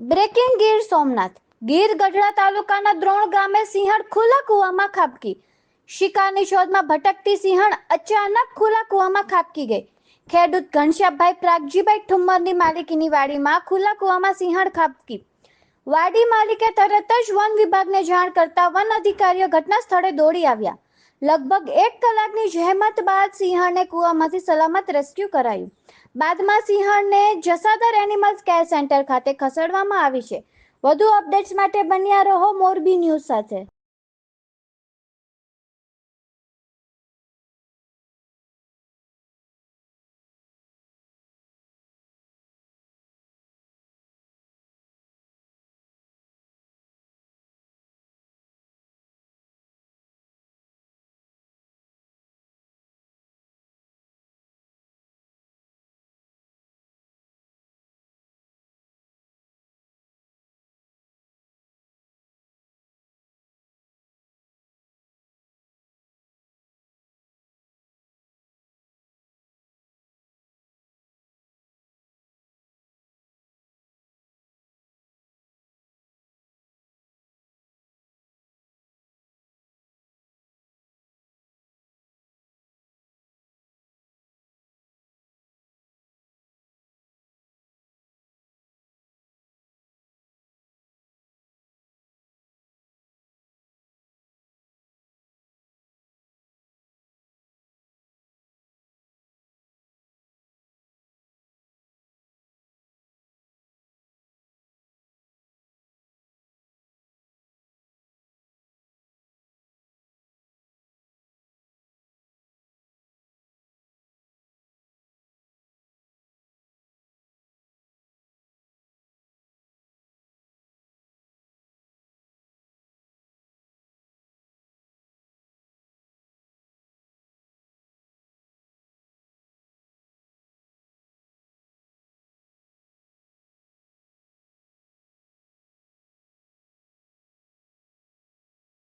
Breaking Gir Somnath. Gir Gadhada તાલુકાના દ્રોણ ગામે સિંહણ ખુલ્લા કૂવામાં ખાબકી. શિકારની શોધમાં ભટકતી સિંહણ અચાનક ખુલ્લા કૂવામાં ખાબકી ગઈ. ખેડૂત ઘનશ્યામભાઈ પ્રાગજીભાઈ ઠુમ્મરની માલિકીની વાડીમાં ખુલ્લા કૂવામાં સિંહણ ખાબકી. વાડી માલિકે તરત જ વન વિભાગને જાણ કરતા વન અધિકારીઓ ઘટના સ્થળે દોડી આવ્યા. લગભગ એક કલાકની જહેમત બાદ સિંહણને કૂવામાંથી સલામત રેસ્ક્યુ કરાયું. બાદમાં સિંહણને જસાદર એનિમલ્સ કેર સેન્ટર ખાતે ખસેડવામાં આવી છે. વધુ અપડેટ્સ માટે બન્યા રહો મોરબી ન્યૂઝ સાથે.